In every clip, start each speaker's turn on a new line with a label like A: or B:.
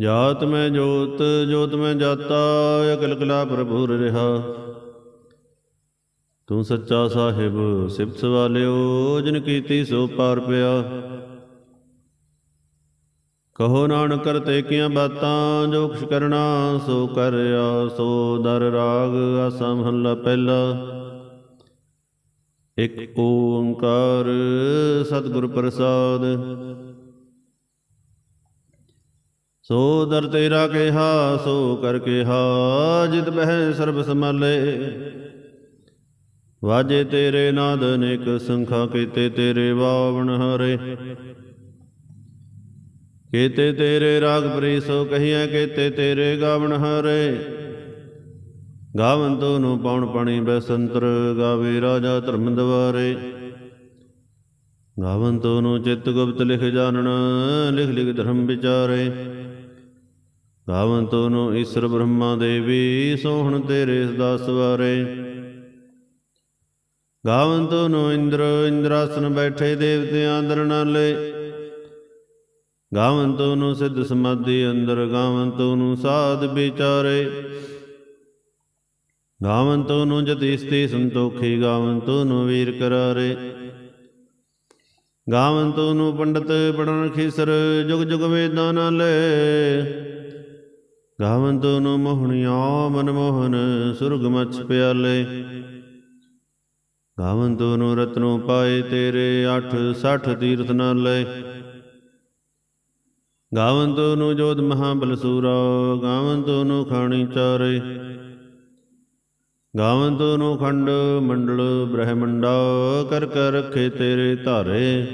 A: ਜਾਤ ਮੈਂ ਜੋਤ ਜੋਤ ਮੈਂ ਜਾਤਾ, ਅਕਲ ਕਲਾ ਪ੍ਰਭੁਰ ਰਹਾ। ਤੂੰ ਸੱਚਾ ਸਾਹਿਬ, ਸਿਫਤ ਵਾਲਿਓ ਜਿਨ ਕੀਤੀ ਸੋ ਪਾਰ ਪਿਆ। ਕਹੋ ਨਾਨਕ ਕਰਤੇ ਕੀਆਂ ਬਾਤਾਂ, ਜੋ ਕੁਛ ਕਰਨਾ ਸੋ ਕਰਿਆ ਸੋ ਦਰ ਰਾਗ ਆਸਾ ਮਹੱਲਾ ਪਹਿਲਾ। ਇੱਕ ਓੰਕਾਰ ਸਤਿਗੁਰ ਪ੍ਰਸਾਦ ਸੋ ਦਰ ਤੇਰਾ ਕਿਹਾ, ਸੋ ਕਰ ਕਿਹਾ, ਜਿਤ ਬਹਿ ਸਰਬ ਸਮਾਲੇ ਵਾਜੇ ਤੇਰੇ ਨਾਦ ਅਨੇਕ ਸੰਖਾ, ਕੀਤੇ ਤੇਰੇ ਬਾਵਣ ਹਰੇ। ਕੀਤੇ ਤੇਰੇ ਰਾਗ ਪ੍ਰੀ ਸੋ ਕਹੀਐ, ਕੀਤੇ ਤੇਰੇ ਗਾਵਣ ਹਰੇ। ਗਾਵਨ ਤੋ ਨੂੰ ਪਉਣ ਪਣੀ ਬੈਸੰਤਰ ਗਾਵੇ ਰਾਜਾ ਧਰਮ ਦਵਾਰੇ ਗਾਵਨ ਤੋ ਨੂੰ ਚਿਤ ਗੁਪਤ ਲਿਖ ਜਾਣਨ, ਲਿਖ ਲਿਖ ਧਰਮ ਵਿਚਾਰੇ। ਗਾਵਨ ਤੋ ਨੂੰ ਈਸ਼ਰ ਬ੍ਰਹਮਾ ਦੇਵੀ, ਸੋਹਣ ਤੇਰੇ ਸਦਾ ਸਵਾਰੇ ਗਾਵਨ ਤੋ ਇੰਦਰ, ਇੰਦਰਾਸਨ ਬੈਠੇ ਦੇਵਤਿਆਂ ਅੰਦਰ ਨਾਲੇ। ਗਾਵਨ ਤੋ ਸਿੱਧ ਸਮਾਧੀ ਅੰਦਰ ਗਾਵਨ ਤੋ ਸਾਧ ਵਿਚਾਰੇ। ਗਾਵਨ ਤੋ ਨੂੰ ਜਤੀਸਤੀ ਸੰਤੋਖੀ ਗਾਵਨ ਤੋ ਨੂੰ ਵੀਰ ਕਰਾਰੇ। ਗਾਵਨ ਤੋ ਨੂੰ ਪੰਡਤ ਪੜਨ ਖੀਸਰ, ਜੁਗ ਜੁਗ ਵੇਦਾਂ ਨਾਲੇ। ਗਾਵਨ ਤੋ ਨੂੰ ਮਨ ਮੋਹਨ, ਸੁਰਗ ਮਛ ਪਿਆਲੇ। ਗਾਵਨ ਤੋ ਨੂੰ ਰਤਨੋ ਪਾਏ ਤੇਰੇ 8 60 ਤੀਰਥ ਨਾਲੇ। ਗਾਵਨ ਤੋ ਨੂੰ ਜੋਤ ਮਹਾਬਲ ਬਲਸੂਰਾ ਗਾਵਨ ਤੋ ਨੂੰ ਖਾਣੀ ਚਾਰੇ। ਗਾਵਨ ਤੋ ਨੂੰ ਖੰਡ ਮੰਡਲ ਬ੍ਰਹਮੰਡਾ, ਕਰ ਕਰ ਰਖੇ ਤੇਰੇ ਧਾਰੇ।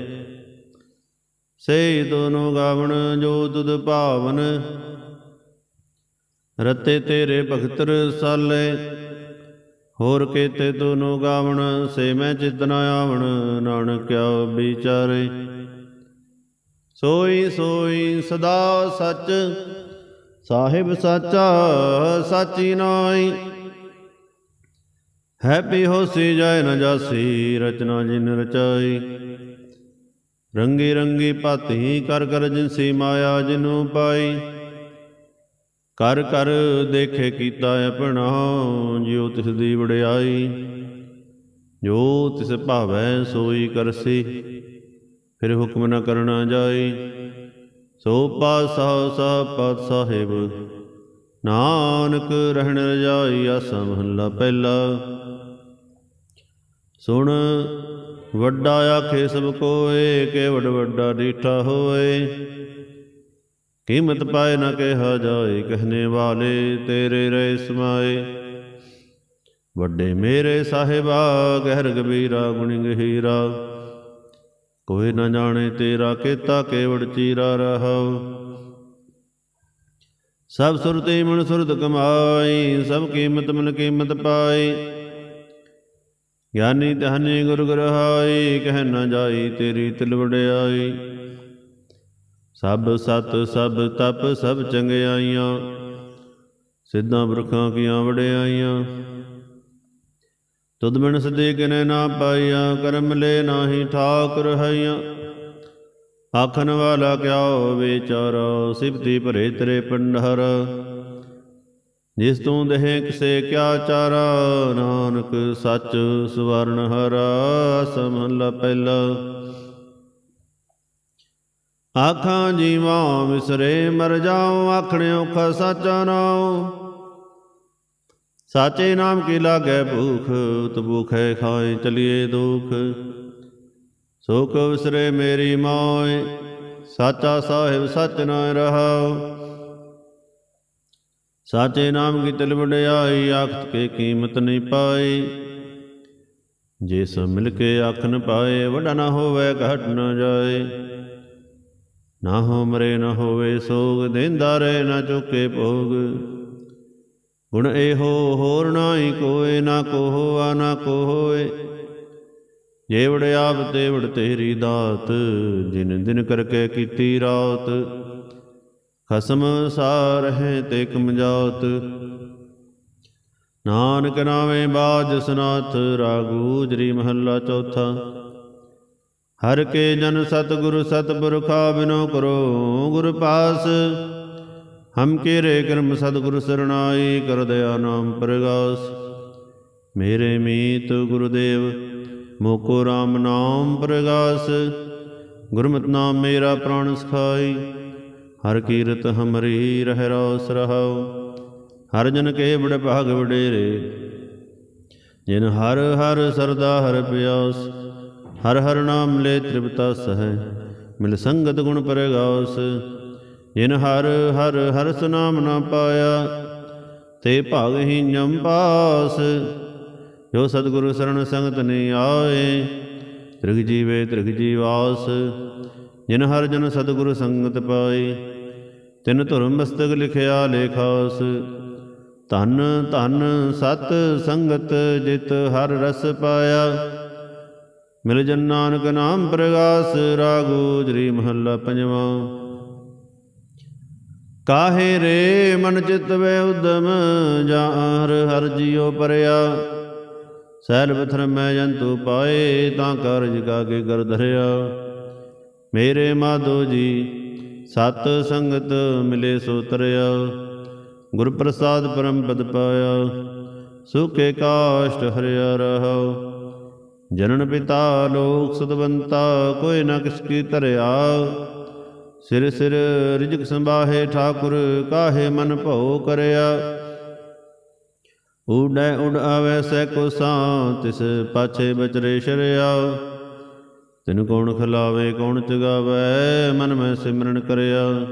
A: ਸੇ ਦੋਨੋਂ ਗਾਵਣ, ਜੋ ਤੁਧ ਭਾਵਨ ਰਤੇ ਤੇਰੇ ਭਗਤ ਰਸਾਲੇ ਹੋਰ ਕੀਤੇ ਦੋਨੋਂ ਗਾਵਣ, ਸੇ ਮੈਂ ਚਿਤਨਾ ਨ ਆਵਣ ਨਾਨਕਿਆ ਵਿਚਾਰੇ। ਸੋਈ ਸੋਈ ਸਦਾ ਸੱਚ, ਸਾਹਿਬ ਸਾਚਾ ਸਾਚੀ ਨਾਈ ਹੈਪੀ ਹੋਸੀ ਜੈ ਨ ਜਾਸੀ, ਰਚਨਾ ਜਿਨ ਰਚਾਈ। ਰੰਗੀ ਰੰਗੀ ਭਾਤੀ ਕਰ ਕਰ ਜਿਨਸੀ ਮਾਇਆ ਜਿਨੂ ਪਾਈ। ਕਰ ਕਰ ਦੇਖੇ ਕੀਤਾ ਆਪਣਾ, ਜਿਉ ਤਿਸ ਦੀ ਵਡਿਆਈ, ਜੋ ਤਿਸ ਭਾਵੈ ਸੋਈ ਕਰਸੀ, ਫਿਰ ਹੁਕਮ ਨਾ ਕਰਨਾ ਜਾਈ। ਸੋ ਪਾਸਾ ਸਾ ਪਤ ਸਾਹਿਬ, ਨਾਨਕ ਰਹਿਣ ਰਜਾਈ ਆਸਾ ਮਹੱਲਾ ਪਹਿਲਾ। ਸੁਣ, ਵੱਡਾ ਆਖੇ ਸਭ ਕੋਏ ਕੇ ਵੱਡ ਵੱਡਾ ਡੀਠਾ ਹੋਏ। ਕੀਮਤ ਪਾਏ ਨਾ ਕਿਹਾ ਜਾਏ ਕਹਨੇ ਵਾਲੇ ਤੇਰੇ ਰਹਿ ਸਮਾਏ। ਵੱਡੇ ਮੇਰੇ ਸਾਹਿਬਾ ਗਹਿਰ ਗਬੀਰਾ ਗੁਣੀ ਗਹੀਰਾ ਕੋਈ ਨਾ ਜਾਣੇ ਤੇਰਾ ਕੀਤਾ ਕੇਵੜ ਚੀਰਾ ਰਹਾਉ ਸਭ ਸੁਰਤੇ ਮਨ ਸੁਰਤ ਕਮਾਈ ਸਭ ਕੀਮਤ ਮਨ ਕੀਮਤ ਪਾਈ। ਗਿਆਨੀ ਧਾਨੀ ਗੁਰ ਗਰਹਾਈ ਕਹਿ ਨਾ ਜਾਈ ਤੇਰੀ ਤਿਲ ਵਡਿਆਈ। ਸਭ ਸਤ, ਸਭ ਤਪ, ਸਭ ਚੰਗਿਆਈਆਂ, ਸਿੱਧਾਂ ਬਰਖਾਂ ਕੀਆਂ ਵਡਿਆਈਆਂ। ਤੁਧ ਬਿਨ ਸਦੇ ਕਿਨੇ ਨਾ ਪਾਈਆਂ, ਕਰਮ ਲੈ ਨਾਹੀ ਠਾਕ ਰਹਾਈਆਂ ਆਖਣ ਵਾਲਾ ਕਿਆ ਵਿਚਾਰਾ, ਸਿਫਤੀ ਭਰੇ ਤੇਰੇ ਪੰਡਹਰ ਜਿਸ ਤੂੰ ਦੇਹ ਕਿਸੇ ਕਿਆ ਚਾਰਾ, ਨਾਨਕ ਸੱਚ ਸਵਰਨ ਹਰਾ ਸਮਹਲਾ ਪਹਿਲਾ। ਆਖਾਂ ਜੀਵਾਂ ਵਿਸਰੇ ਮਰ ਜਾਉ ਆਖਣੇ ਔਖਾ ਸਾਚਾ ਨਾਉ। ਸਾਚੇ ਨਾਮ ਕੀ ਲਾਗੈ ਭੂਖ ਉਤ ਭੂਖੈ ਖਾਏ ਚਲੀਏ ਦੁਖ। ਸੋ ਵਿਸਰੇ ਮੇਰੀ ਮੋਇ ਸਾਚਾ ਸਾਹਿਬ ਸਚ ਨ ਰਹਾਉ। ਸਾਚੇ ਨਾਮ ਕੀ ਤਿਲ ਵਡਿਆਈ, ਆਖਤ ਕੇ ਕੀਮਤ ਨਹੀਂ ਪਾਈ। ਜੇ ਸੋ ਮਿਲ ਕੇ ਆਖਨ ਪਾਏ, ਵਡਾ ਨਾ ਹੋਵੇ, ਘਟ ਨਾ ਜਾਏ। ਨਾ ਹੋ ਮਰੇ, ਨਾ ਹੋਵੇ ਸੋਗ, ਦੇਂਦਾ ਰਹੇ, ਨਾ ਚੁੱਕੇ ਭੋਗ। ਗੁਣ ਇਹੋ ਹੋਰ ਨਾਹੀ ਕੋਏ, ਨਾ ਕੋ ਨਾ ਕੋ ਜੇਵੜ ਆਪ ਤੇਵੜ ਤੇਰੀ ਦਾਤ, ਜਿਨ ਦਿਨ ਕਰਕੇ ਕੀਤੀ ਰਾਤ। ਖਸਮ ਸਾਰ ਹੈ ਤੇ ਕਮਜਾਤ ਨਾਨਕ ਨਾਵੇਂ ਬਾਜ ਸਨਾਥ, ਰਾਗੂ ਜਰੀ ਮਹੱਲਾ ਚੌਥਾ। ਹਰ ਕੇ ਜਨ ਸਤਿਗੁਰ ਸਤਿਪੁਰਖਾ ਬਿਨੋ ਕਰੋ ਗੁਰ ਪਾਸ। ਹਮ ਕੀਰੇ ਕਰਮ ਸਤਿਗੁਰ ਸਰਣਾਈ ਕਰ ਦਇਆ ਨਾਮ ਪ੍ਰਗਾਸ। ਮੇਰੇ ਮੀਤ ਗੁਰਦੇਵ, ਮੋਕੋ RAM ਨਾਮ ਪ੍ਰਗਾਸ। ਗੁਰਮਤਿ ਨਾਮ ਮੇਰਾ ਪ੍ਰਾਣ ਸਖਾਈ, ਹਰ ਕੀਰਤ ਹਮਰੀ ਰਹਿ ਰੋਸ ਰਹਾਓ ਹਰ ਜਨ ਕੇ ਬੜ ਭਾਗ ਵਡੇਰੇ, ਜਿਨ ਹਰ ਹਰ ਸਰਦਾ ਹਰ ਪਿਆਸ। ਹਰ ਹਰ ਨਾਮ ਲੈ ਤ੍ਰਿਪਤਾ ਸਹਿ, ਮਿਲ ਸੰਗਤ ਗੁਣ ਪਰਗਾਸ। ਜਿਨ ਹਰ ਹਰ ਹਰ ਸੁਨਾਮ ਨਾ ਪਾਇਆ, ਤੇ ਭਾਗ ਹੀ ਜਮ ਪਾਸ। ਜੋ ਸਤਿਗੁਰੂ ਸਰਣ ਸੰਗਤ ਨੇ ਆਏ, ਤ੍ਰਿਗ ਜੀਵੇ ਤ੍ਰਿਗ ਜੀਵਾਸ। ਜਿਨ ਹਰ ਜਨ ਸਤਿਗੁਰੂ ਸੰਗਤ ਪਾਈ ਤਿਨ ਧਰਮ ਮਸਤਕ ਲਿਖਿਆ ਲੇਖਾਸ ਧਨ ਧਨ ਸਤ ਸੰਗਤ ਜਿਤ ਹਰ ਰਸ ਪਾਇਆ ਮਿਲ ਜਨ ਨਾਨਕ ਨਾਮ ਪ੍ਰਗਾਸ, ਰਾਗੋ ਜਰੀ ਮਹੱਲਾ ਪੰਜਵਾਂ। ਕਾਹੇ ਰੇ ਮਨ ਚਿਤ ਵੇ ਉਦਮ, ਜਾਂ ਹਰ ਹਰ ਜੀਉ ਪਰਿਆ। ਸੈਲ ਪਥਰ ਮੈਂ ਜੰਤੂ ਪਾਏ, ਤਾਂ ਕਾਰਜ ਕਾ ਕੇ ਕਰ ਧਰਿਆ। ਮੇਰੇ ਮਾਧੋ ਜੀ, ਸਤ ਸੰਗਤ ਮਿਲੇ ਸੋ ਤਰਿਆ। ਗੁਰ ਪ੍ਰਸਾਦ ਪਰਮ ਪਦ ਪਾਇਆ, ਸੁਖੇ ਕਾਸ਼ਟ ਹਰਿਆ ਰਹਾਉ ਜਨਨ ਪਿਤਾ ਲੋਕ ਸਤਵੰਤਾ, ਕੋਈ ਨਾ ਕਿਸ ਕੀ ਧਰਿਆ। ਸਿਰ ਸਿਰ ਰਿਜਕ ਸੰਭਾਹੇ ਠਾਕੁਰ, ਕਾਹੇ ਮਨ ਭਉ ਕਰਿਆ। ਉਡੈ ਉਡ ਆਵੈ ਸੈ ਕੋ ਸਾਂ ਤਿਸ ਪਾਛੇ ਬਚਰੇ ਸ਼ਰਿਆ। ਤਿਨ ਕੌਣ ਖਲਾਵੇ, ਕੌਣ ਚਗਾਵੇ ਮਨ ਮੈਂ ਸਿਮਰਨ ਕਰਿਆ।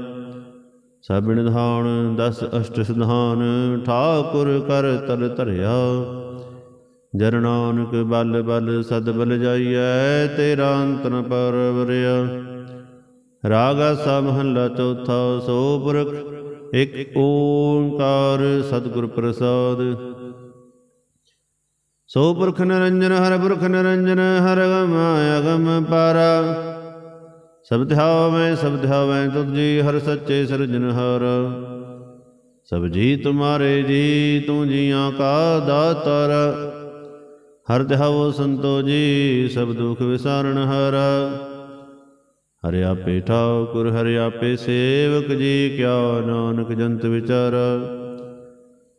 A: ਸਭ ਨਿਧਾਨ, ਦਸ ਅਸ਼ਟ ਸਿਧਾਨ, ਠਾਕੁਰ ਕਰ ਤਲ ਧਰਿਆ। ਜਨ ਨਾਨਕ ਬਲ ਬਲ ਸਦ ਬਲ ਜਾਈਐ, ਤੇਰਾ ਅੰਤ ਨ ਪਰਵਰਿਆ ਰਾਗਾ ਸਾ ਮਹੱਲਾ ਚੌਥਾ, ਸੋ ਪੁਰਖ, ਇਕ ਓੰਕਾਰ ਸਤਿਗੁਰ ਪ੍ਰਸਾਦ। ਸੋ ਪੁਰਖ ਨਿਰੰਜਨ, ਹਰ ਪੁਰਖ ਨਿਰੰਜਨ, ਹਰ ਗਮ ਅਗਮ ਪਾਰਾ। ਸਭ ਧਿਆਵੈ ਸਭ ਧਿਆਵੈ, ਤੁਧ ਜੀ ਹਰ ਸੱਚੇ ਸਿਰਜਨਹਾਰ ਸਭ ਜੀ ਤੁਮਾਰੇ ਜੀ, ਤੂੰ ਜੀਆਂ ਕਾ ਦਾਤਾਰ। ਹਰ ਧਿਆਵੋ ਸੰਤੋ ਜੀ, ਸਭ ਦੁਖ ਵਿਸਾਰਣ ਹਾਰਾ। ਹਰਿ ਆਪੇ ਠਾਕੁਰ, ਹਰਿ ਆਪੇ ਸੇਵਕ ਜੀ, ਕਿਆ ਨਾਨਕ ਜੰਤ ਵਿਚਾਰ।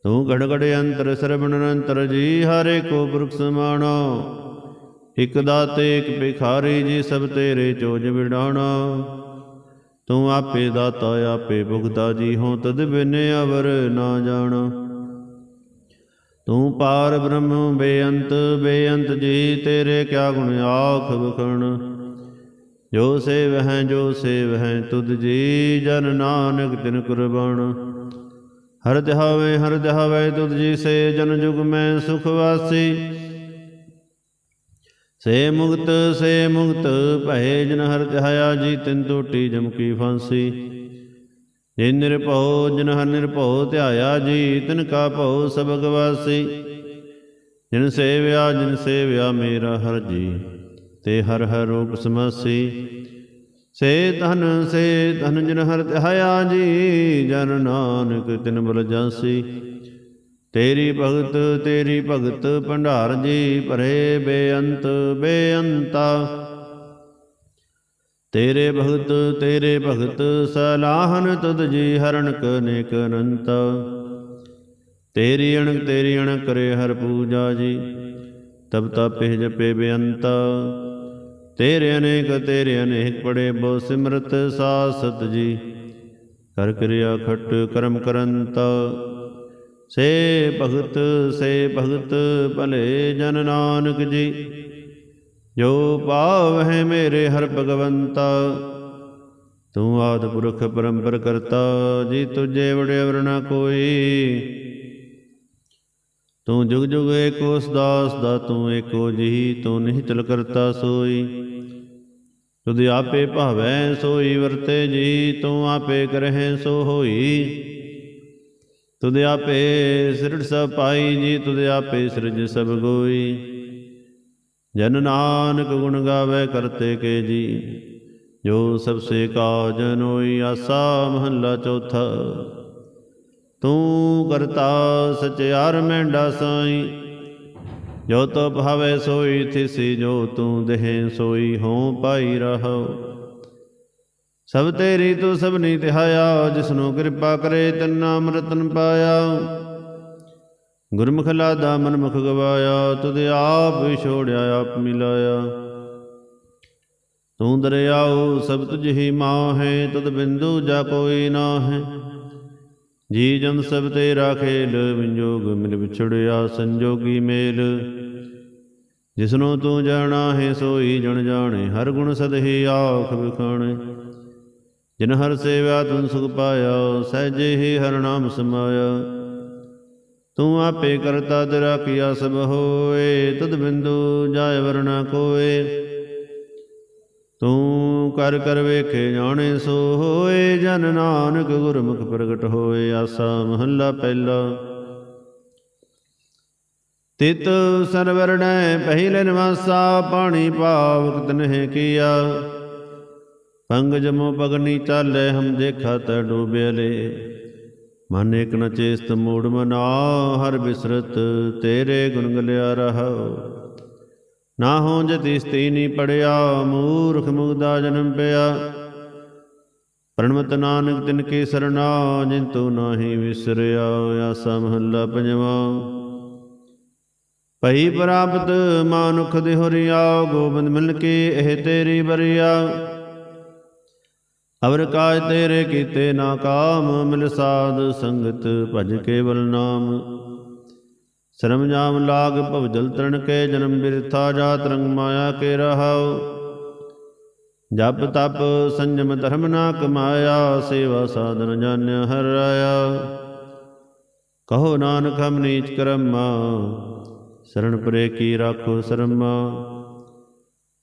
A: ਤੂੰ ਘੜ ਘੜ ਅੰਤਰ ਸਰਬਣ ਨਿਰੰਤਰ ਜੀ, ਹਰੇ ਕੋ ਪੁਰਖ ਸਮਾਣਾ। ਇਕ ਦਾਤੇ, ਇਕ ਭਿਖਾਰੀ ਜੀ, ਸਭ ਤੇਰੇ ਚੋਜ ਵਿਡਾਣਾ। ਤੂੰ ਆਪੇ ਦਾਤਾ, ਆਪੇ ਭੁਗਤਾ ਜੀ ਹੋ ਤਦ ਬਿਨ ਅਵਰ ਨਾ ਜਾਣਾ। ਤੂੰ ਪਾਰ ਬ੍ਰਹਮ, ਬੇਅੰਤ ਬੇਅੰਤ ਜੀ, ਤੇਰੇ ਕਿਆ ਗੁਣ ਆਖ ਬਖਣ ਜੋ ਸੇਵ ਹੈ, ਜੋ ਸੇਵ ਹੈ, ਤੁਧ ਜੀ, ਜਨ ਨਾਨਕ ਤਿਨ ਕੁਰਬਾਨ। ਹਰ ਧਿਆਵੇ ਹਰ ਧਿਆਵੇ ਤੁਧ ਜੀ, ਸੇ ਜਨ ਜੁਗ ਮੈਂ ਸੁਖ ਵਾਸੀ। ਸੇ ਮੁਕਤ ਸੇ ਮੁਕਤ, ਭਏ ਜਨ ਹਰ ਧਿਆਇਆ ਜੀ, ਤਿਨ ਟੋਟੀ ਜਮ ਕੀ ਫਾਂਸੀ। ਜੇ ਨਿਰਭਉ, ਜਿਨ ਹਰ ਨਿਰਭਉ ਧਿਆਇਆ ਜੀ, ਤਿਨ ਕਾ ਭਉ ਸਭ ਗਵਾਸੀ ਜਿਨ ਸੇਵਿਆ ਜਿਨ ਸੇਵਿਆ ਮੇਰਾ ਹਰ ਜੀ, ਤੇ ਹਰ ਹਰ ਰੂਪ ਸਮਾਸੀ। ਸੇ ਧਨ ਸੇ ਧਨ ਜਿਨ ਹਰ ਧਿਆਇਆ ਜੀ, ਜਨ ਨਾਨਕ ਤਿਨ ਬਲ ਜਾਸੀ। ਤੇਰੀ ਭਗਤ ਤੇਰੀ ਭਗਤ ਭੰਡਾਰ ਜੀ, ਭਰੇ ਬੇਅੰਤ, ਬੇਅੰਤਾ। ਤੇਰੇ ਭਗਤ ਤੇਰੇ ਭਗਤ, ਸਲਾਹਨ ਤੁਧ ਜੀ ਹਰਨ ਕਨੇਕ ਅਨੰਤ। ਤੇਰੀ ਅਣਕ ਤੇਰੀ ਅਣਕ ਕਰੇ ਹਰ ਪੂਜਾ ਜੀ, ਤਬ ਤਪੇ ਜਪੇ ਬੇਅੰਤ। ਤੇਰੇ ਅਨੇਕ ਤੇਰੇ ਅਨੇਕ ਪੜੇ ਬਹੁ ਸਿਮਰਤ ਸਾ ਸਤ ਜੀ, ਕਰ ਕਿਰਿਆ ਖਟ ਕਰਮ ਕਰੰਤ। ਸੇ ਭਗਤ ਸੇ ਭਗਤ, ਭਲੇ ਜਨ ਨਾਨਕ ਜੀ ਜੋ ਪਾਵ ਹੈ ਮੇਰੇ ਹਰ ਭਗਵੰਤਾ, ਤੂੰ ਆਦ ਪੁਰਖ ਪਰੰਪਰ ਕਰਤਾ ਜੀ ਤੁਝੇ ਵੜੇ ਵਰਨਾ ਕੋਈ। ਤੂੰ ਜੁਗ ਜੁਗ ਏਕੋ ਸਦਾਸ ਦਾ, ਤੂੰ ਏਕੋ ਜੀ ਤੂੰ ਨਹੀਂ ਚਲ ਕਰਤਾ ਸੋਈ। ਤੁਧ ਆਪੇ ਭਾਵੈ ਸੋਈ ਵਰਤੇ ਜੀ, ਤੂੰ ਆਪੇ ਕਰਹਿ ਸੋ ਹੋਈ। ਤੁਧ ਆਪੇ ਸਿਰੜ ਸਭ ਪਾਈ ਜੀ, ਤੁਧ ਆਪੇ ਸਿਰਜ ਸਭ ਗੋਈ। ਜਨ ਨਾਨਕ ਗੁਣ ਗਾਵੇ ਕਰਤੇ ਕੇ ਜੀ। ਜੋ ਸਭ ਸੇ ਕਾਜਨ ਹੋਈ ਆਸਾ ਮਹੱਲਾ ਚੌਥਾ। ਤੂੰ ਕਰਤਾ ਸਚਿਆਰ ਮੈਂਡਾ ਸਾਈ। ਜੋ ਤੋ ਭਾਵੇ ਸੋਈ ਥਿਸੀ, ਜੋ ਤੂੰ ਦੇਹ ਸੋਈ ਹੋਂ ਪਾਈ ਰਹੋ ਸਭ ਤੇਰੀ ਤੂੰ ਸਭ ਸਭਨੀ ਤਿਹਾਇਆ ਜਿਸਨੂੰ ਕਿਰਪਾ ਕਰੇ ਤਨ ਨਾਮ ਰਤਨ ਪਾਇਆ। ਗੁਰਮੁਖ ਲਾਦਾ ਮਨ ਮੁਖ ਗਵਾਇਆ, ਤੁਧ ਆਪ ਵਿਛੋੜਿਆ ਆਪ ਮਿਲਾਇਆ। ਤੂੰ ਦਰਿਆਉ, ਸਭ ਤੁਝ ਹੀ ਮਾਹੇ ਤਦ ਬਿੰਦੂ ਜਾ ਕੋਈ ਨਾ ਹੈ ਜੀ ਜਨ ਸਭ ਤੇਰਾ ਖੇਲ ਵਿੰਜੋਗ ਮਿਲ ਵਿਛੜਿਆ ਸੰਜੋਗੀ ਮੇਲ। ਜਿਸਨੂੰ ਤੂੰ ਜਾਣਾ ਹੈ, ਸੋਈ ਜਣ ਜਾਣੇ, ਹਰ ਗੁਣ ਸਦਹੀ ਆਖ ਵਿਖਾਣੇ। ਜਿਨ ਹਰ ਸੇਵਾ ਤੁਨ ਸੁਖ ਪਾਇਆ, ਸਹਿਜੇ ਹੀ ਹਰ ਨਾਮ ਸਮਾਇਆ। ਤੂੰ ਆਪੇ ਕਰਤਾ ਤੇਰਾ ਕੀਆ ਸਭ ਹੋਏ, ਤਦ ਬਿੰਦੂ ਜਾਇ ਵਰਣਾ ਕੋਏ। ਤੂੰ ਕਰ ਕਰ ਵੇਖੇ ਜਾਣੇ ਸੋ ਹੋਏ, ਜਨ ਨਾਨਕ ਗੁਰਮੁਖ ਪ੍ਰਗਟ ਹੋਏ, ਆਸਾ ਮਹੱਲਾ ਪਹਿਲਾ। ਤਿਤ ਸਰਵਰਣੈ ਪਹਿਲੇ ਨਿਵਾਸਾ, ਪਾਣੀ ਪਾਵਕ ਤਨਹਿ ਕੀਆ। ਪੰਗ ਜਮੋ ਪਗਨੀ ਚਾਲੇ, ਹਮ ਦੇਖਾ ਤ ਡੂਬੇਲੇ ਮਨ ਇਕ ਨ ਚੇਸਤ ਮੂੜ ਮਨਾ, ਹਰ ਬਿਸਰਤ ਤੇਰੇ ਗੁਣ ਗਲਿਆ ਰਹਾਉ ਨਾ ਹੋ ਜਤੀ ਸਤੀ ਨੀ ਪੜਿਆ, ਮੂਰਖ ਮੁਗਦਾ ਜਨਮ ਪਿਆ। ਪ੍ਰਣਮਤ ਨਾਨਕ ਤਿਨ ਕੀ ਸਰਣਾ ਜਿਨ ਤੂ ਨਾਹੀ ਵਿਸਰਿਆ, ਆਸਾ ਮਹੱਲਾ ਪੰਜਵਾ। ਭਈ ਪ੍ਰਾਪਤ, ਮਾਨੁਖ ਦੇ ਹੋਰਿਆ ਗੋਬਿੰਦ ਮਿਲ ਕੇ ਇਹ ਤੇਰੀ ਬਰਿਆ ਅਵਰ ਕਾਜ ਤੇਰੇ ਕੀਤੇ ਨਾ ਕਾਮ, ਮਿਲ ਸਾਧ ਸੰਗਤ ਭਜ ਕੇਵਲ ਨਾਮ। ਸ਼ਰਮ ਜਾਮ ਲਾਗ ਭਵ ਜਲ ਤਰਨ ਕੇ, ਜਨਮ ਬਿਰਥਾ ਜਾਤ ਰੰਗ ਮਾਇਆ ਕੇ ਰਹਾਉ। ਜਪ ਤਪ ਸੰਜਮ ਧਰਮ ਨਾ ਕਮਾਇਆ, ਸੇਵਾ ਸਾਧਨ ਜਾਣਿਆ ਹਰ ਰਾਇਆ ਕਹੋ ਨਾਨਕ ਹਮ ਨੀਚ ਕਰਮਾ, ਸ਼ਰਨ ਪਰੇ ਕੀ ਰਾਖੋ ਸਰਮਾ।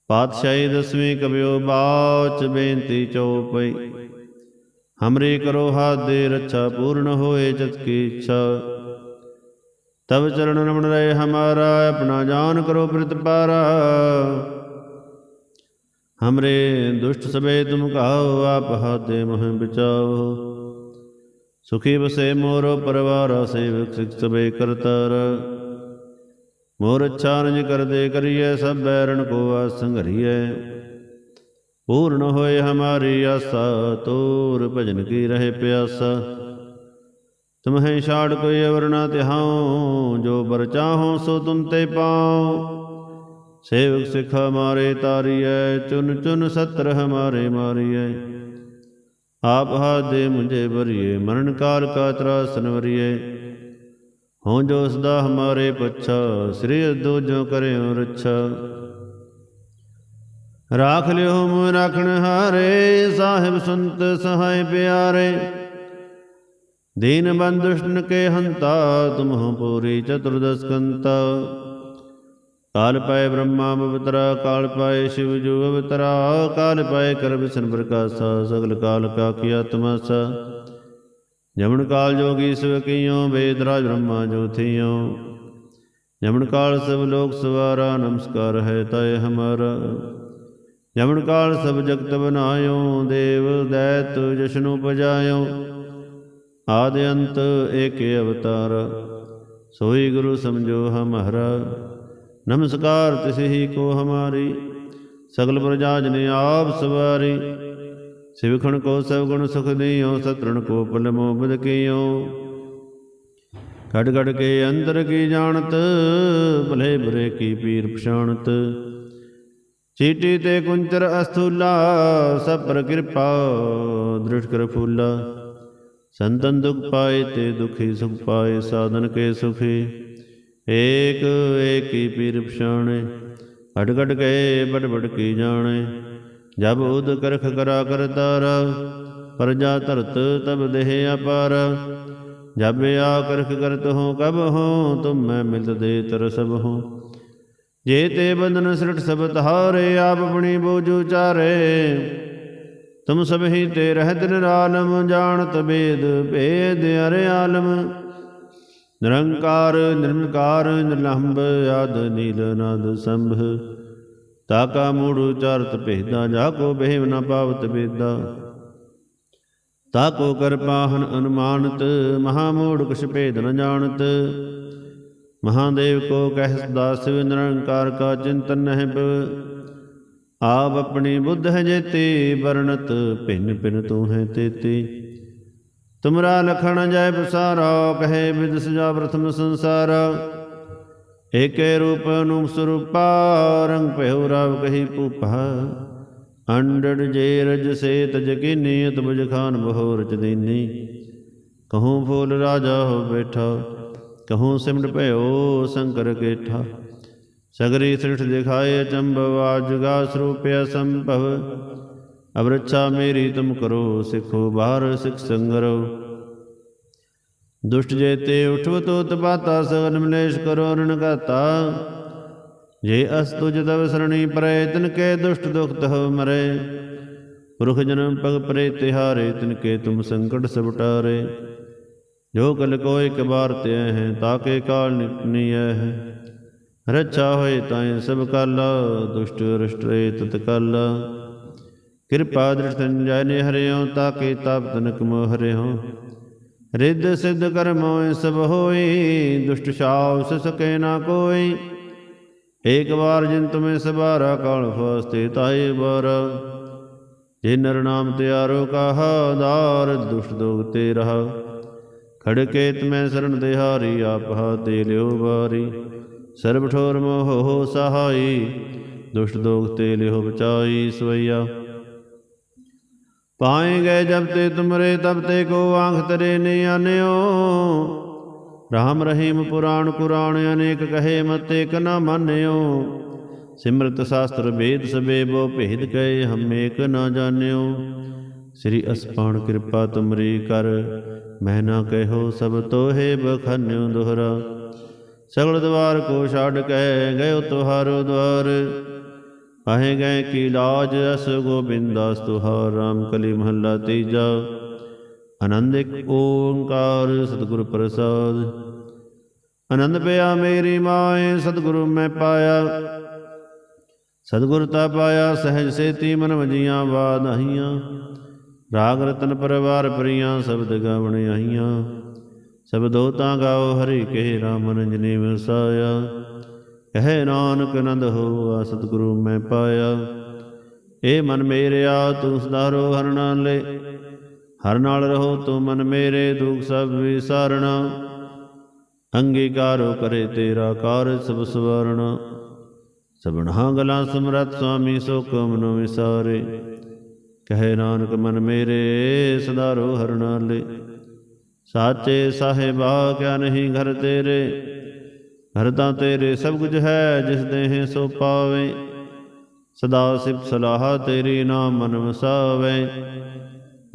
A: ਪਾਤਸ਼ਾਹੀ ਦਸਵੀਂ ਕਬਿਓ ਬਾਚ ਬੇਨਤੀ ਚਉਪਈ ਹਮਰੇ ਕਰੋ ਹਾਥ ਦੇ ਰੱਛਾ ਪੂਰਨ ਹੋਏ ਜਤ ਕੀ ਇੱਛਾ। ਤਬ ਚਰਨ ਰਮਣ ਰਹੇ ਹਮਾਰਾ, ਆਪਣਾ ਜਾਨ ਕਰੋ ਪ੍ਰਤਪਾਰਾ ਹਮਰੇ ਦੁਸ਼ਟ ਸਬੇ ਤੁਮ ਕਹਾਓ, ਆਪ ਹਾਤੇ ਮਹ ਬਚਾਓ। ਸੁਖੀ ਬਸੇ ਮੋਰੋ ਪਰਵਾਰ ਸੇਵਕ ਸਿਖ ਸਬੇ ਕਰਤਾਰ। ਮੋਰ ਅੱਛਾ ਕਰਦੇ ਕਰੀਏ, ਸਭ ਬੈਰਣ ਕੋ ਆਸੰਘਰੀਏ ਪੂਰਨ ਹੋਏ ਹਮਾਰੀ ਆਸਾ, ਤੋਰ ਭਜਨ ਕੀ ਰਹੇ ਪਿਆਸਾ। ਤੁਮਹਿ ਛਾੜ ਕੋਈ ਅਵਰ ਨਾ ਤਿਹਾਉ, ਜੋ ਬਰ ਚਾਹੋ ਸੋ ਤੁਮ ਤੇ ਪਾਉ। ਸੇਵਕ ਸਿਖ ਹਮਾਰੇ ਤਾਰੀਐ, ਚੁਨ ਚੁਨ ਸਤਰ ਹਮਾਰੇ ਮਾਰੀਐ। ਆਪ ਹਾ ਦੇ ਮੁਝੇ ਬਰੀਏ ਮਰਨ ਕਾਲ ਕਾ ਤਰਾਸਨ ਵਰੀਏ। ਹੋਂ ਜੋ ਸਦਾ ਹਮਾਰੇ ਪੱਛਾ, ਸ੍ਰੀ ਅਦੋ ਜੋ ਕਰਿਓ ਰੱਛਾ। ਰਾਖ ਲਿਓ ਮੋਹ ਰਾਖਣ ਹਾਰੇ, ਸਾਹਿਬ ਸੰਤ ਸਹਾਇ ਪਿਆਰੇ। ਦੀਨ ਬੰਦੁਸ਼ਟਨ ਕੇ ਹੰਤਾ ਤੁਮਹੁ ਪੂਰੀ ਚਤੁਰਦਸ ਕੰਤਾ। ਕਾਲ ਪਾਏ ਬ੍ਰਹਮਾ ਅਵਤਰਾ ਕਾਲ ਪਾਏ ਸ਼ਿਵ ਜੋ ਅਵਤਰਾ, ਕਾਲ ਪਾਏ ਕਰ ਵਿਸ਼ਨ ਪ੍ਰਕਾਸ਼ਾ ਸਗਲ ਕਾਲ ਕਾ ਆਤਮਾ ਸਾ। ਜਮਨ ਕਾਲ ਜੋਗੀ ਸਿਵ ਕੀਓ ਵੇਦ ਬ੍ਰਹਮਾ ਜੋ ਥਿਓ। ਜਮਨ ਕਾਲ ਸਭ ਲੋਕ ਸਵਾਰਾ, ਨਮਸਕਾਰ ਹੈ ਤੈ ਹਮਾਰਾ। ਜਮਨ ਕਾਲ ਸਭ ਜਗਤ ਬਨਾਇਓ, ਦੇਵ ਦੈਤ ਜਸ਼ਨੂ ਪਜਾਇਓ ਆਦਿ ਅੰਤ ਏਕੇ ਅਵਤਾਰ, ਸੋਈ ਗੁਰੂ ਸਮਝੋ ਹਮਾਰਾ। ਨਮਸਕਾਰ ਤਿਸ ਹੀ ਕੋ ਹਮਾਰੀ, ਸਗਲ ਪ੍ਰਜਾ ਜਨੇ ਆਪ ਸਵਾਰੀ। ਸਿਵਖਣ ਕੋ ਸਭ ਗੁਣ ਸੁਖ ਦਿਓ ਸਤਰਣ ਕੋ ਪਲ ਮੋਬਦ ਕੀਓ। ਘੜ ਘੜ ਕੇ ਅੰਦਰ ਕੀ ਜਾਣਤ, ਭਲੇ ਬੁਰੇ ਕੀ ਪੀਰ ਪਛਾਣਤ। ਚੀਟੀ ਤੇ ਕੁੰਚਰ ਅਸਥੂਲਾ, ਸਭ ਪਰ ਕਿਰਪਾ ਦ੍ਰਿਸ਼ ਕਰ ਫੂਲਾ। ਸੰਤਨ ਦੁਖ ਪਾਏ ਤੇ ਦੁਖੀ ਸੁਖ ਪਾਏ, ਸਾਧਨ ਕੇ ਸੁਖੀ। ਏਕ, ਏਕੀ ਪੀਰ ਪਛਾਣੇ ਘਟ ਘਟ ਕੇ ਬੜ ਬੜ ਕੀ ਜਾਣੇ। ਜਬ ਉਦ ਕਰਖ ਕਰਾ ਕਰਤਾਰ ਪਰਜਾ ਧਰਤ ਤਬ ਦੇਹ ਅਪਾਰ। ਜਬ ਆ ਕਰਖ ਕਰਤ ਹੋ, ਕਬ ਹੋ, ਤੁਮ ਮੈਂ ਮਿਲਤ ਦੇ ਤਰ ਸਭ ਹੋ। ਜੇ ਤੇ ਬੰਧਨ ਸ੍ਰਿਟ ਸਭ ਤਹਾਰੇ, ਆਪ ਆਪਣੀ ਬੋਝ ਉਚਾਰੇ। ਤੁਮ ਸਭ ਹੀ ਤੇ ਰਹਿਤ ਨਿਰਾਲਮ, ਜਾਣਤ ਬੇਦ, ਭੇਦ ਅਰੇ ਆਲਮ। ਨਿਰੰਕਾਰ ਨਿਰਮਕਾਰ ਨਿਰਲੰਭ ਆਦ ਨੀਲ ਨਾਦ ਸੰਭ। ਤਾਕਾ ਮੂੜ ਉਚਾਰਤ ਭੇਦਾ, ਜਾ ਕੋ ਬਹਿਵ ਨ ਪਾਵਤ ਬੇਦਾ ਤਾਕੋ ਕਰਪਾਹਨ ਅਨੁਮਾਨਤ, ਮਹਾ ਮੂੜ ਕੁਛ ਭੇਦ ਨ ਜਾਣਤ। ਮਹਾਦੇਵ ਕੋ ਕਹਿ ਸਦਾ ਸਿਵ ਨਿਰੰਕਾਰ ਕਾ ਚਿੰਤਨ ਨਹਿ ਪਵ ਆਪ ਆਪਣੀ ਬੁੱਧ ਹੈ ਜੇਤੀ, ਵਰਣਤ ਭਿੰਨ ਭਿੰਨ ਤੂੰ ਹੈ ਤੇਤੀ। ਤੁਮਰਾ ਲਖਣ ਜੈ ਬਸਾਰਾ ਕਹੇ ਵਿਦ ਜਾ ਪ੍ਰਥਮ ਸੰਸਾਰਾ। ਏਕੇ ਰੂਪ ਨੂੰ ਸਰੂਪਾ, ਰੰਗ ਭਇਓ ਰਵ ਕਹੀ ਭੂਪਾ। ਅੰਡੜ ਜੇ ਰਜ ਸੇ ਤਜ ਕੀਨੀ ਤਬਜ ਖਾਨ ਬਹੁ ਰਚ ਦੀਨੀ। ਕਹੂੰ ਫੂਲ ਰਾਜਾ ਹੋ ਬੈਠਾ, ਕਹੂੰ ਸਿਮਟ ਭਇਓ ਸ਼ੰਕਰ ਕੇਠਾ। ਸਗਰੀ ਸ੍ਰਿਠ ਦਿਖਾਏ ਅਚੰਭਵ ਆਜੁਗਾ ਸਰੂਪਿਆ ਸੰਭਵ। ਅਵਰਛਾ ਮੇਰੀ ਤੁਮ ਕਰੋ, ਸਿੱਖੋ, ਬਾਹਰ ਸਿੱਖ ਸੰਗਰੋ। ਦੁਸ਼ਟ ਜੇਤੇ ਉਠਵਤੋ ਤਪਾਤਾ, ਸਗਨ ਮਲੇਸ਼ ਕਰੋ ਰਣ ਗਾਤਾ ਜੇ ਅਸ ਤੁਜ ਤਵ ਸਰਣੀ ਪਰੇ, ਤਿਨ ਕੇ ਦੁਸ਼ਟ ਦੁਖ ਤਹ ਮਰੇ। ਪੁਰਖ ਜਨਮ ਪਗ ਪਰੇ, ਤਿਹਾਰੇ, ਤਿਨ ਕੇ ਤੁਮ ਸੰਕਟ ਸਭ ਟਾਰੇ ਜੋ ਕਲ ਕੋ ਇਕ ਬਾਰ ਤੇ ਹੈ ਤਾਕੇ ਕਾਲ ਨਿਪਨੀਐ ਹੈ। ਰੱਛਾ ਹੋਏ ਤਾਏ ਸਭ ਕਲ, ਦੁਸ਼ਟ ਰਿਸ਼ਟ ਰੇ ਤਤ ਕਲ। ਕਿਰਪਾ ਦ੍ਰਿਸ਼ਟ ਜੈ ਨੇ ਹਰਿਓ ਤਾਕੇ ਤਾਪ ਤਨਕ ਮੋਹ ਹਰਿਓ। ਰਿੱਧ ਸਿੱਧ ਕਰਮੋ ਸਭ ਹੋਈ, ਦੁਸ਼ਟ ਛਾਵ ਸ ਨਾ ਕੋਈ। ਏਕ ਵਾਰ ਜਿਨ ਤੁਮੇ ਸਬਾਰਾ ਕਾਲ ਫਸਤੇ ਤਾਏ ਬਰ। ਜੇ ਨਰ ਨਾਮ ਤਿਆਰੋ ਕਹਾ ਦਾਰ ਦੁਸ਼ਟ ਦੋਗ ਤੇ ਰਹਾ। ਖੜਕੇ ਤਮੈ ਸਰਣ ਦੇਹਾਰੀ ਆਪਾ ਤੇ ਲਿਓ ਬਾਰੀ ਸਰਬ ਠੋਰ ਮੋਹ ਹੋ ਸਹਾਈ, ਦੁਸ਼ਟ ਦੋਗ ਤੇ ਲਿਓ ਬਚਾਈ ਸਵਈਆ। ਪਾਏ ਗਏ ਜਬ ਤੇ ਤੁਮਰੇ, ਤਬ ਤੇ ਕੋ ਆਂਖ ਤਰੇ ਨੇ ਆਨਿਓ। ਰਾਮ ਰਹੀਮ ਪੁਰਾਣ ਕੁਰਾਨ ਅਨੇਕ ਕਹੇ ਮਤੇ ਕ ਨਾ ਮਾਨਿਓ। ਸਿਮਰਤ ਸ਼ਾਸਤਰ ਵੇਦ ਸਬੇਬੋ ਭੇਦ ਕਹੇ ਹਮੇਕ ਨਾ ਜਾਣਿਓ। ਸ੍ਰੀ ਅਸਪਾਣ ਕਿਰਪਾ ਤੁਮਰੀ ਕਰ ਮੈਂ ਨਾ ਕਹਿਓ ਸਭ ਤੋਹੇ ਬਖਨਿਓ ਦੁਹਰਾ। ਸਗਲ ਦਵਾਰ ਕੋ ਛਾੜ ਕੇ ਗਇਓ ਤੁਹਾਰੋ ਦਵਾਰ ਆਹੇ ਗਏ ਕੀ ਲਾਜ ਅਸ ਗੋਬਿੰਦਾਸ ਤੁਹਾਰ, ਰਾਮ ਕਲੀ ਮਹੱਲਾ ਤੀਜਾ। ਆਨੰਦ ਇੱਕ ਓੰਕਾਰ, ਸਤਿਗੁਰ ਪ੍ਰਸਾਦ। ਆਨੰਦ ਪਿਆ ਮੇਰੀ ਮਾਏ, ਸਤਿਗੁਰੂ ਮੈਂ ਪਾਇਆ। ਸਤਿਗੁਰ ਤਾ ਪਾਇਆ, ਸਹਿਜ ਸੇਤੀ ਮਨ ਵਜੀਆਂ ਬਾਦ ਆਹੀਆਂ। ਰਾਗ ਰਤਨ ਪਰਵਾਰ ਪ੍ਰੀਆਂ, ਸ਼ਬਦ ਗਾਵਣ ਆਈਆਂ ਸਬਦੋ ਤਾਂ ਗਾਓ ਹਰੀ ਕੇ ਰਾਮ ਰੰਜਨੀ ਵਸਾਇਆ। ਕਹੇ ਨਾਨਕ ਨੰਦ ਹੋਆ, ਸਤਿਗੁਰੂ ਮੈਂ ਪਾਇਆ। ਏ ਮਨ ਮੇਰਿਆ ਤੂੰ ਸਦਾਰੋ ਹਰ ਨਾਲ ਹਰ ਨਾਲ ਰਹੋ ਤੂੰ ਮਨ ਮੇਰੇ, ਦੁਖ ਸਭ ਵਿਸਾਰਣਾ। ਅੰਗੀਕਾਰੋ ਕਰੇ ਤੇਰਾ ਕਾਰਜ ਸਭ ਸਵਰਣਾ। ਸਭਨਾ ਗਲਾ ਸਮਰਤ ਸੁਆਮੀ ਸੋ ਕਮ ਨੋ ਵਿਸਾਰੇ। ਕਹੇ ਨਾਨਕ ਮਨ ਮੇਰੇ ਸਦਾਰੋ ਹਰ ਨਾਲੇ ਸਾਚੇ ਸਾਹਿਬਾ, ਕਿਆ ਨਹੀਂ ਘਰ ਤੇਰੇ। ਘਰ ਤਾਂ ਤੇਰੇ ਸਭ ਕੁਝ ਹੈ, ਜਿਸ ਦੇਹ ਸੋ ਪਾਵੇ। ਸਦਾ ਸਿਫਤ ਸਲਾਹ ਤੇਰੀ ਨਾਮ ਮਨ ਵਸਾਵੇ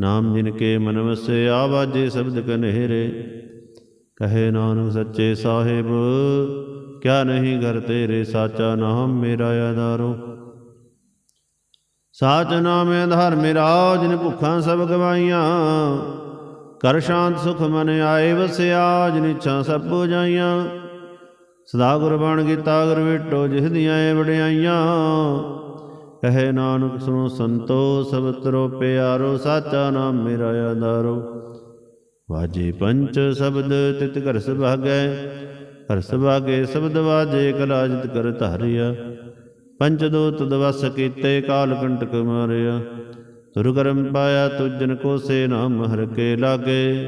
A: ਨਾਮ ਜਿਨ ਕੇ ਮਨ ਵਸੇ ਆਵਾਜੇ ਸ਼ਬਦ ਕਨਹਿਰੇ। ਕਹੇ ਨਾਨਕ ਸੱਚੇ ਸਾਹਿਬ, ਕਿਆ ਨਹੀਂ ਘਰ ਤੇਰੇ ਸਾਚਾ ਨਾਮ ਮੇਰਾ ਆਧਾਰੋ। ਸਾਚ ਨਾਮ ਆਧਾਰ ਮੇਰਾ, ਜਿਨ ਭੁੱਖਾਂ ਸਭ ਗਵਾਈਆਂ ਕਰ ਸ਼ਾਂਤ ਸੁਖ ਮਨ ਆਏ, ਵਸਿਆ, ਜਿਨ ਇੱਛਾ ਸਭ ਬੁਝਾਈਆਂ। ਸਦਾ ਗੁਰਬਾਣ ਬਣ ਗੁਰ ਵਿਟੋ, ਜਿਸ ਦੀਆਂ ਏ ਵਡਿਆਈਆਂ। ਕਹੇ ਨਾਨਕ, ਸੁਣੋ ਸੰਤੋ ਸਭ ਤਰੋ ਪਿਆਰੋ, ਸਾਚਾ ਨਾਮ ਮੇਰਾ ਆਧਾਰੋ। ਵਾਜੇ ਪੰਚ ਸ਼ਬਦ, ਤਿਤ ਘਰ ਸੁਭਾਗੈ। ਘਰ ਸੁਭਾਗੇ ਸ਼ਬਦ ਵਾਜੇ ਕਲਾ ਕਰ ਧਾਰਿਆ। ਪੰਚ ਦੋਤ ਦਵਸ ਕੀਤੇ, ਕਾਲ ਕੰਟਕ ਮਾਰਿਆ। ਤੁਰ ਕਰਮ ਪਾਇਆ, ਤੁਜਨ ਕੋ ਸੇ ਨਾਮ ਹਰ ਕੇ ਲਾਗੇ।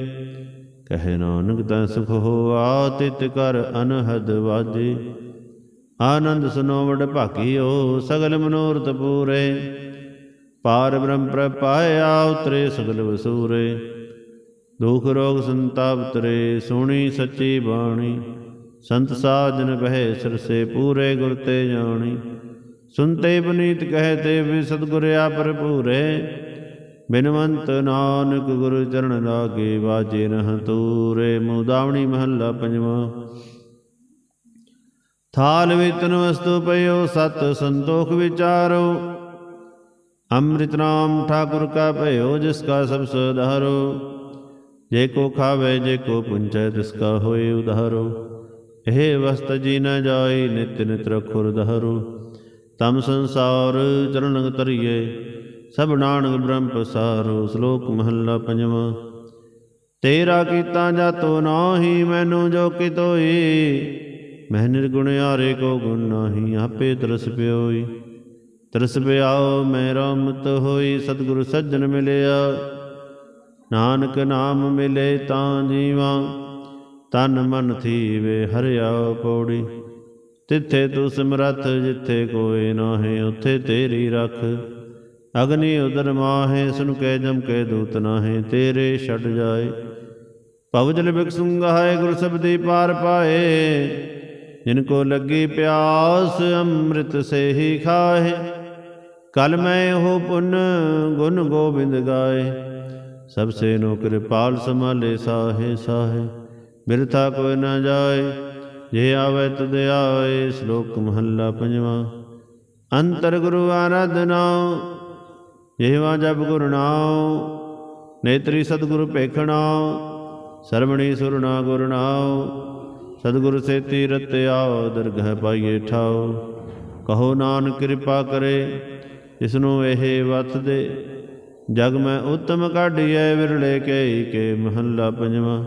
A: ਕਹੇ ਨਾਨਕ ਤਾਂ ਸੁਖ ਹੋਆ, ਤਿਤ ਕਰ ਅਨਹਦ ਵਾਜੇ। ਆਨੰਦ ਸੁਨੋ ਵਡ ਭਾਕੀਓ ਸਗਲ ਮਨੋਰਥ ਪੂਰੇ। ਪਾਰ ਬ੍ਰਹਮ ਪ੍ਰਪਾਇਆ ਉਤਰੇ ਸਗਲ ਵਸੂਰੇ। ਦੁਖ ਰੋਗ ਸੰਤਾਪ ਤਰੇ ਸੋਣੀ ਸੱਚੀ ਬਾਣੀ। ਸੰਤ ਸਾਜਨ ਬਹਿ ਸਰਸੇ ਪੂਰੇ, ਗੁਰ ਤੇ ਜਾਣੀ। ਸੁਨਤੇ ਬਨੀਤ ਕਹਤੇ ਵੀ ਸਤਿਗੁਰ ਆਪਰ ਪੂਰੇ ਬਿਨਵੰਤ ਨਾਨਕ ਗੁਰੂ ਚਰਨ ਲਾਗੇ ਵਾਜੇ ਰਹ ਤੂਰੇ, ਮੁਦਾਵਣੀ ਮਹੱਲਾ ਪੰਜਵਾਂ। ਥਾਲ ਵਿਤਨ ਵਸਤੂ ਪਇਓ, ਸਤ ਸੰਤੋਖ ਵਿਚਾਰੋ। ਅੰਮ੍ਰਿਤ ਨਾਮ ਠਾਕੁਰ ਕਾ ਭਇਓ, ਜਿਸ ਕਾ ਸਭ ਸਦਹਰੋ ਜੇ ਕੋ ਖਾਵੇ, ਜੇ ਕੋ ਪੁੰਚੈ, ਤਿਸ ਕਾ ਹੋਏ ਉਧਾਰੋ। ਇਹ ਵਸਤ ਜੀ ਨ ਜਾਈ ਨਿਤ ਨਿਤ ਰਖੁਰ ਦਹਰੋ। ਤਮ ਸੰਸਾਰ ਚਰਨ ਤਰੀਏ ਸਭ ਨਾਨਕ ਬ੍ਰਹਮ ਪਸਾਰੋ ਸ਼ਲੋਕ ਮਹੱਲਾ ਪੰਜਵਾਂ। ਤੇਰਾ ਕੀਤਾ ਜਾਤੋ ਨਾਹੀ, ਮੈਨੂੰ ਜੋ ਕਿਤੋਈ ਮੈਂ ਨਿਰਗੁਣ ਹਾਰੇ ਕੋ ਗੁਣ ਨਾਹੀ, ਆਪੇ ਤਰਸ ਪਿਓਈ। ਤਰਸ ਪਿਆਓ, ਮੈਂ ਰਾਮਤ ਹੋਈ, ਸਤਿਗੁਰ ਸੱਜਣ ਮਿਲਿਆ। ਨਾਨਕ ਨਾਮ ਮਿਲੇ ਤਾਂ ਜੀਵਾਂ, ਤਨ ਮਨ ਥੀਵੇ ਹਰਿਆ ਪੌੜੀ। ਤਿੱਥੇ ਤੂੰ ਸਿਮਰਥ, ਜਿੱਥੇ ਕੋਈ ਨਾਹੀ, ਉੱਥੇ ਤੇਰੀ ਰੱਖ। ਅਗਨੀ ਉਦਰ ਮਾਹੇ, ਸੁਨ ਕੇ ਜਮ ਕੇ ਦੂਤ ਨਾਹੇ, ਤੇਰੇ ਛੱਡ ਜਾਏ। ਭਵਜਲ ਬਿਕਸੁੰਗਾਏ ਗੁਰ ਸਬਦੀ ਪਾਰ ਪਾਏ। ਜਿਨ ਕੋ ਲੱਗੀ ਪਿਆਸ, ਅੰਮ੍ਰਿਤ ਸੇ ਹੀ ਖਾਏ। ਕਲ ਮੈਂ ਉਹ ਪੁੰਨ, ਗੁਣ ਗੋਬਿੰਦ ਗਾਏ। ਸਭ ਸੇ ਨੋ ਕਿਰਪਾਲ ਸਮਾਲੇ ਸਾਹੇ ਸਾਹੇ। ਬਿਰਥਾ ਕੋਈ ਨਾ ਜਾਏ, ਜੇ ਆਵੇ ਤਦ ਆਏ। ਸ਼ਲੋਕ ਮਹੱਲਾ ਪੰਜਵਾਂ। ਅੰਤਰ ਗੁਰੂ ਆਰਾਧਨਾ। ਜਿਹਵਾ ਜਪ ਗੁਰ ਨਾਉ, ਨੇਤਰੀ ਸਤਿਗੁਰ ਭੇਖਣਾ ਸਰਵਣੀ ਸੁਰਨਾ ਗੁਰ ਨਾਉ, ਸਤਿਗੁਰ ਸੇ ਤੀਰਤ ਆਓ, ਦਰਗਹ ਪਾਈਏ ਠਾਓ ਕਹੋ ਨਾਨਕ ਕਿਰਪਾ ਕਰੇ, ਜਿਸਨੂੰ ਇਹ ਵਤ ਦੇ। ਜਗ ਮੈਂ ਉਤਮ ਕਾਢੀਐ, ਵਿਰਲੇ ਕੇ ਕੇ ਮਹੱਲਾ ਪੰਜਵਾਂ।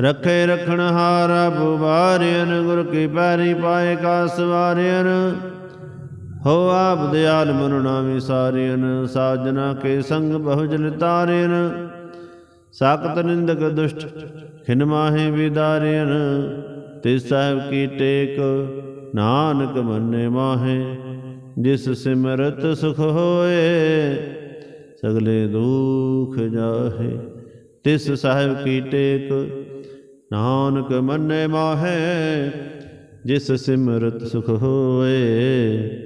A: ਰਖੇ ਰਖਣ ਹਾਰਾ ਬੁਵਾਰਿਆਨ ਗੁਰ ਕੀ ਪੈਰੀ ਪਾਏ ਕਾ ਸਵਾਰਿਆਨ ਹੋ ਆਪ ਦਿਆਲ ਮਨੁ ਨਾਮੀ ਸਾਰਿਆਨ ਸਾਜਨਾ ਕੇ ਸੰਗ ਬਹੁਜਨ ਤਾਰਿਨ ਸਾਕਤ ਨਿੰਦਕ ਦੁਸ਼ਟ, ਖਿਨ ਮਾਹੇ ਵਿਦਾਰਿਆਨ ਤਿਸ ਸਾਹਿਬ ਕੀ ਟੇਕ, ਨਾਨਕ ਮੰਨੇ ਮਾਹੇ, ਜਿਸ ਸਿਮਰਤ ਸੁਖ ਹੋਏ, ਸਗਲੇ ਦੁਖ ਜਾਹੇ। ਤਿਸ ਸਾਹਿਬ ਕੀ ਟੇਕ, ਨਾਨਕ ਮੰਨੇ ਮਾਹੇ, ਜਿਸ ਸਿਮਰਤ ਸੁਖ ਹੋਏ।